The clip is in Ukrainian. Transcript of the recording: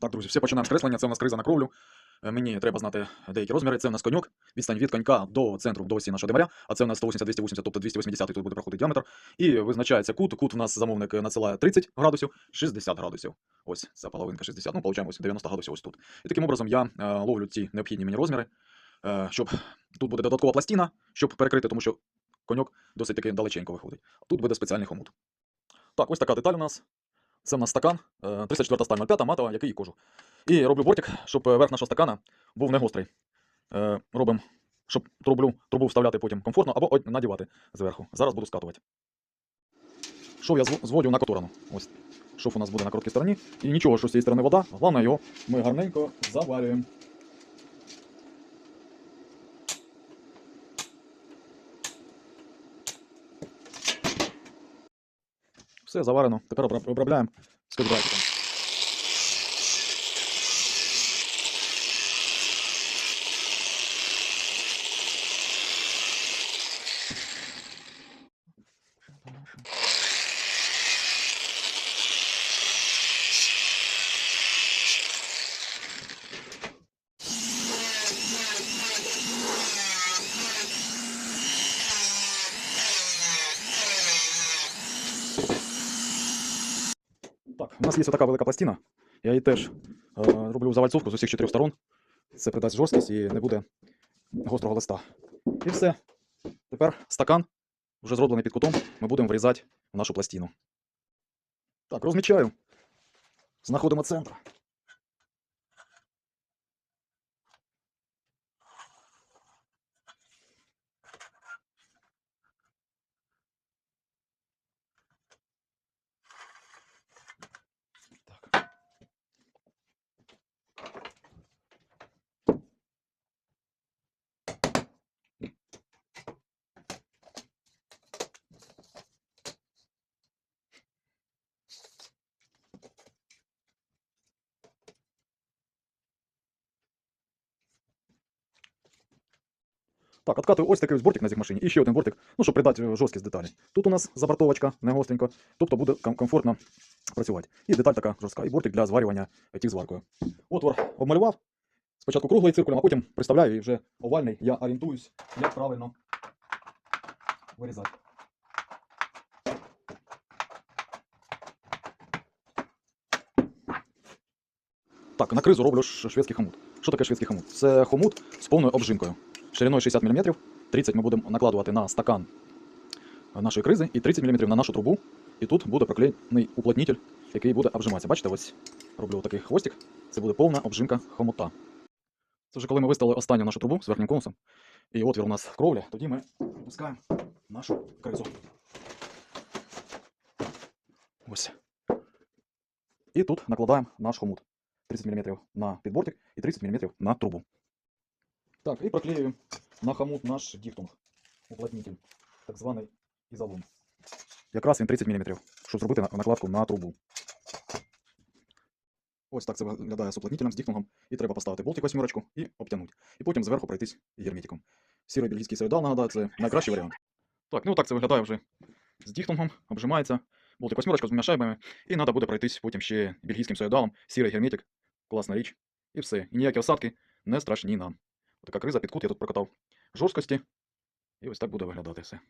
Так, друзі, все починаємо з креслення. Це у нас криза на кровлю. Е, Мені треба знати деякі розміри. Це у нас коньок, відстань від конька до центру до осі нашого демаря, а це у нас 180-280, тобто 280 тут буде проходити діаметр. І визначається кут. Кут у нас замовник надсилає 30 градусів, 60 градусів. Ось ця половинка 60, ну, получаємо ось 90 градусів ось тут. І таким образом я е, ловлю ці необхідні мені розміри, е, щоб тут буде додаткова пластина, щоб перекрити, тому що коньок досить таки далеченько виходить. Тут буде спеціальний хомут. Так, ось така деталь у нас. Це в нас стакан, е, 34 сталь 05, матова, який і кожух. І роблю бортик, щоб е, верх нашого стакана був не гострий. Е, робимо, щоб трублю, трубу вставляти потім комфортно або надівати зверху. Зараз буду скатувати. Шов я зв- зводю на которану. Ось. Шов у нас буде на короткій стороні. І нічого, що з цієї сторони вода. Головне його ми гарненько заварюємо. Все заварено. Тепер обробляємо скотчбрайтиком. Так, у нас є така велика пластина. Я її теж е, роблю завальцовку з усіх чотирьох сторон. Це придасть жорсткість і не буде гострого листа. І все. Тепер стакан, вже зроблений під кутом, ми будемо врізати в нашу пластину. Так, розмічаю. Знаходимо центр. Так, откатую ось такий ось бортик на цих машині і ще один бортик, ну, щоб придати е, жорсткість деталі. Тут у нас забортовочка, не гостренько, тобто буде ком- комфортно працювати. І деталь така жорстка, і бортик для зварювання е, тих зваркою. Отвор обмалював. Спочатку круглий циркулем, а потім приставляю і вже овальний. Я орієнтуюсь, як правильно вирізати. Так, на кризу роблю шведський хомут. Що таке шведський хомут? Це хомут з повною обжимкою. Шириною 60 мм, 30 ми будемо накладувати на стакан нашої кризи і 30 мм на нашу трубу. І тут буде проклеєний уплотнитель, який буде обжиматися. Бачите, ось роблю такий хвостик. Це буде повна обжимка хомута. Це вже коли ми виставили останню нашу трубу з верхнім конусом, і отвір у нас в кровлі, тоді ми пускаємо нашу кризу. Ось. І тут накладаємо наш хомут. 30 мм на підбортик і 30 мм на трубу. Так, і проклеюємо на хомут наш діфтунг, уплотнитель, так званий ізолон. Якраз він 30 мм, щоб зробити накладку на трубу. Ось так це виглядає з уплотнителем, з діфтунгом. І треба поставити болтик восьмерочку і обтягнути. І потім зверху пройтись герметиком. Сірий бельгійський союдал, нагадаю, це найкращий варіант. Так, ну так це виглядає вже з діфтунгом, обжимається. Болтик восьмерочка з двома шайбами. І треба буде пройтись потім ще бельгійським союдалом, сірий герметик. Класна річ. І все. І ніякі осадки не страшні нам. Така криза під кут я тут прокатав жорсткості. І ось так буде виглядати все.